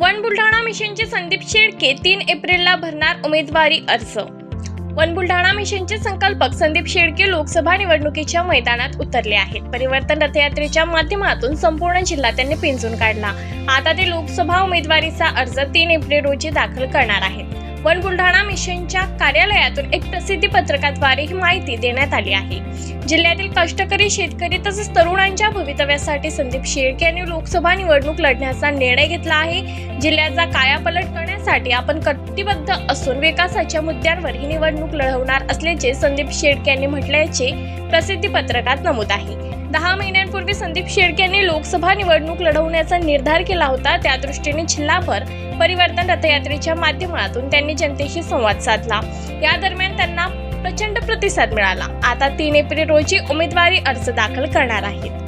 One Buldhana मिशनचे संदीप शेळके तीन एप्रिलला भरणार उमेदवारी अर्ज. वन बुलढाणा मिशनचे संकल्पक संदीप शेळके लोकसभा निवडणुकीच्या मैदानात उतरले आहेत. परिवर्तन रथयात्रेच्या माध्यमातून संपूर्ण जिल्हा त्यांनी पिंजून काढला. आता ते लोकसभा उमेदवारीचा अर्ज तीन एप्रिल रोजी दाखल करणार आहेत. वन बुलढाणा मिशनच्या कार्यालयातून एक प्रसिद्धी पत्रकाद्वारे ही माहिती देण्यात आली आहे. जिल्ह्यातील कष्टकरी शेतकरी तसेच तरुणांच्या भवितव्यासाठी संदीप शेळके यांनी लोकसभा निवडणूक लढण्याचा निर्णय घेतला आहे. जिल्ह्याचा कायापलट करण्यासाठी आपण कटिबद्ध असून विकासाच्या मुद्द्यांवर ही निवडणूक लढवणार असल्याचे संदीप शेळके यांनी म्हटल्याचे प्रसिद्धी पत्रकात नमूद आहे. दहा महिन्यांपूर्वी संदीप शेळके यांनी लोकसभा निवडणूक लढवण्याचा निर्धार केला होता. त्या दृष्टीने जिल्हाभर परिवर्तन रथयात्रेच्या माध्यमातून त्यांनी जनतेशी संवाद साधला. या दरम्यान त्यांना प्रचंड प्रतिसाद मिळाला. आता तीन एप्रिल रोजी उमेदवारी अर्ज दाखल करणार आहेत.